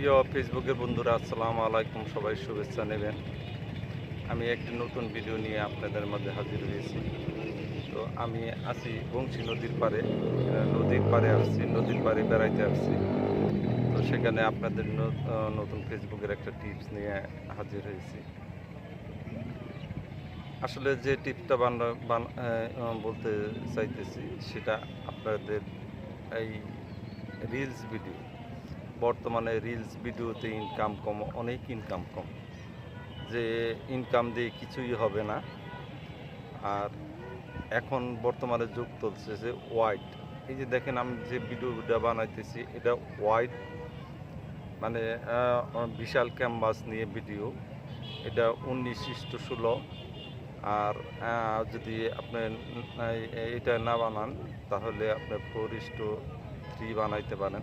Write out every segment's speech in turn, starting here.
প্রিয় ফেসবুকের বন্ধুরা আসসালামু আলাইকুম। সবাই শুভেচ্ছা নেবেন। আমি একটি নতুন ভিডিও নিয়ে আপনাদের মধ্যে হাজির হয়েছি। তো আমি আছি বংশী নদীর আহ, নদীর পাড়ে আসছি নদীর পাড়ে বেড়াইতে আসছি। তো সেখানে আপনাদের নতুন ফেসবুকের একটা টিপস নিয়ে হাজির হয়েছি। আসলে যে টিপটা বান- বলতে চাইতেছি সেটা আপনাদের এই রিলস ভিডিও। বর্তমানে রিলস ভিডিওতে ইনকাম কম, অনেক ইনকাম কম। যে ইনকাম দিয়ে কিছুই হবে না। আর এখন বর্তমানে যুগ চলছে যে হোয়াইট এই যে দেখেন আমি যে ভিডিওটা বানাইতেছি, এটা হোয়াইট মানে বিশাল ক্যানভাস নিয়ে ভিডিও এটা উনিশ ইস্টু ষোলো। আর যদি আপনি এটা না বানান, তাহলে আপনি ফোর ইস্টু থ্রি বানাইতে পারেন।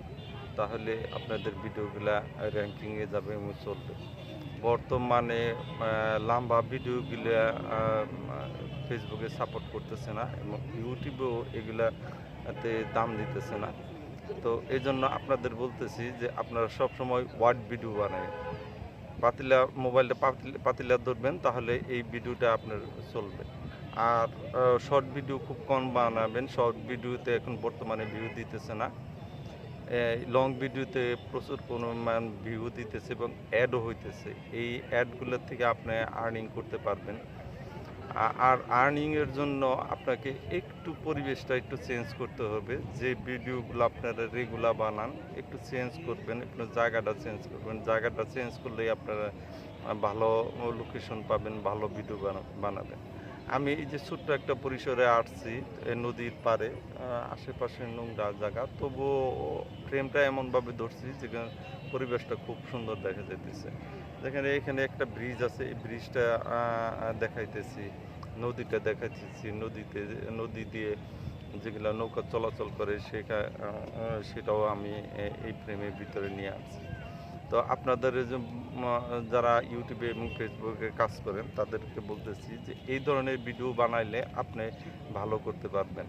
তাহলে আপনাদের ভিডিওগুলা র্যাঙ্কিংয়ে যাবে এবং চলবে। বর্তমানে লম্বা ভিডিওগুলা ফেসবুকে সাপোর্ট করতেছে না এবং ইউটিউবেও এগুলাতে দাম দিতেছে না। তো এই জন্য আপনাদের বলতেছি যে আপনারা সবসময় ওয়ার্ড ভিডিও বানায়। পাতিলা মোবাইলটা পাতিলা ধরবেন, তাহলে এই ভিডিওটা আপনার চলবে। আর শর্ট ভিডিও খুব কম বানাবেন। শর্ট ভিডিওতে এখন বর্তমানে ভিউ দিতেছে না। লং ভিডিওতে প্রচুর পরিমাণ ভিউ দিতেছে এবং অ্যাডও হইতেছে। এই অ্যাডগুলোর থেকে আপনি আর্নিং করতে পারবেন। আর আর্নিংয়ের জন্য আপনাকে একটু পরিবেশটা একটু চেঞ্জ করতে হবে। যে ভিডিওগুলো আপনারা রেগুলার বানান, একটু চেঞ্জ করবেন, একটু জায়গাটা চেঞ্জ করবেন। জায়গাটা চেঞ্জ করলেই আপনারা ভালো লোকেশন পাবেন, ভালো ভিডিও বানাবেন। আমি এই যে ছোট্ট একটা পরিসরে আসছি নদীর পারে আশেপাশে নোংরা জায়গা, তবুও ফ্রেমটা এমনভাবে ধরছি যেখানে পরিবেশটা খুব সুন্দর দেখা যাইতেছে। যেখানে এখানে একটা ব্রিজ আছে, এই ব্রিজটা দেখাইতেছি, নদীটা দেখাইতেছি, নদীতে, নদী দিয়ে যেগুলো নৌকা চলাচল করে সেটা সেটাও আমি এই ফ্রেমের ভিতরে নিয়ে আসছি। তো আপনাদের যারা ইউটিউবে এবং ফেসবুকে কাজ করেন, তাদেরকে বলতেছি যে এই ধরনের ভিডিও বানাইলে আপনি ভালো করতে পারবেন।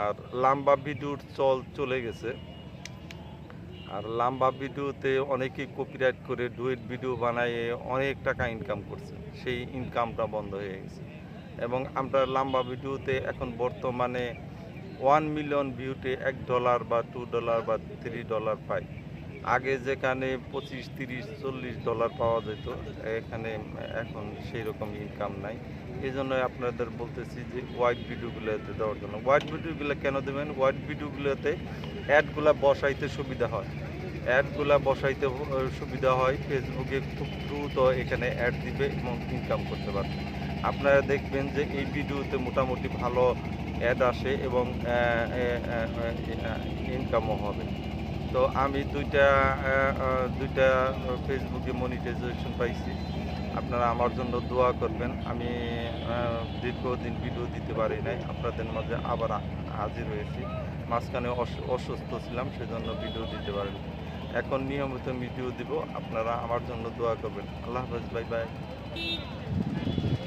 আর লম্বা ভিডিওর চল, চলে গেছে। আর লাম্বা ভিডিওতে অনেকেই কপিরাইট করে ডুয়েট ভিডিও বানায় অনেক টাকা ইনকাম করছে। সেই ইনকামটা বন্ধ হয়ে গেছে। এবং আমরা লাম্বা ভিডিওতে এখন বর্তমানে ওয়ান মিলিয়ন ভিউতে এক ডলার বা টু ডলার বা থ্রি ডলার পাই। আগে যেখানে পঁচিশ, তিরিশ, চল্লিশ ডলার পাওয়া যেত, এখানে এখন সেই রকম ইনকাম নাই। এই জন্য আপনাদের বলতেছি যে হোয়াইট ভিডিওগুলোতে দেওয়ার জন্য। হোয়াইট ভিডিওগুলো কেন দেবেন? হোয়াইট ভিডিওগুলোতে অ্যাডগুলো বসাইতে সুবিধা হয়। অ্যাডগুলো বসাইতে সুবিধা হয় ফেসবুকে খুব দ্রুত এখানে অ্যাড দিবে এবং ইনকাম করতে পারবে। আপনারা দেখবেন যে এই ভিডিওতে মোটামুটি ভালো অ্যাড আসে এবং ইনকামও হবে। তো আমি দুইটা দুইটা ফেসবুকে মনিটাইজেশন পাইছি। আপনারা আমার জন্য দোয়া করবেন। আমি দীর্ঘদিন ভিডিও দিতে পারি নাই। আপনাদের মাঝে আবার হাজির হয়েছি। মাঝখানে অসুস্থ ছিলাম, সেজন্য ভিডিও দিতে পারিনি। এখন নিয়মিত ভিডিও দিব। আপনারা আমার জন্য দোয়া করবেন। আল্লাহ হাফেজ, বাই বাই।